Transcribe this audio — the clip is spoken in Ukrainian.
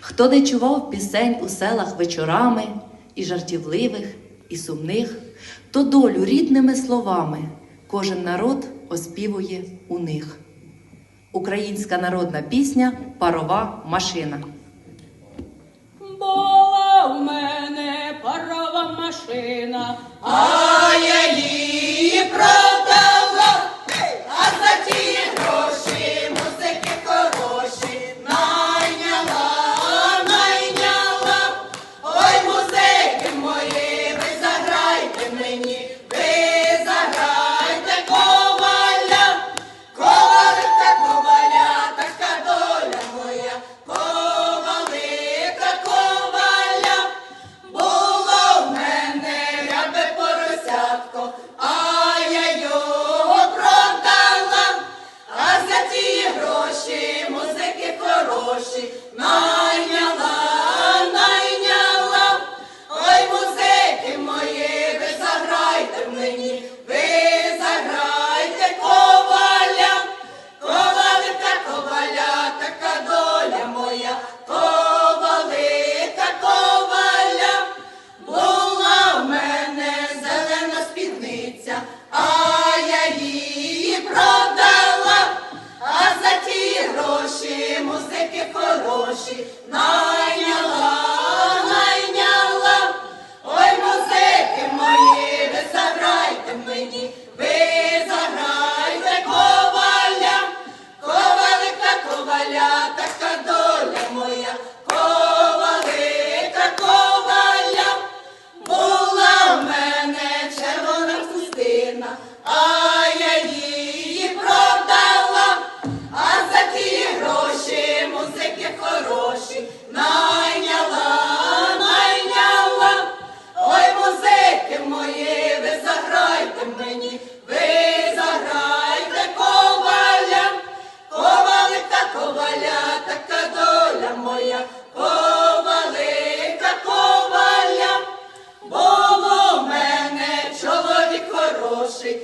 хто не чував пісень у селах вечорами і жартівливих, і сумних, то долю рідними словами кожен народ оспівує у них. Українська народна пісня парова машина. Була в мене парова машина. No. мені, ви заграйте ковалям, ковалик та коваля, така доля моя, ковалик та коваля, бо в мене чоловік хороший.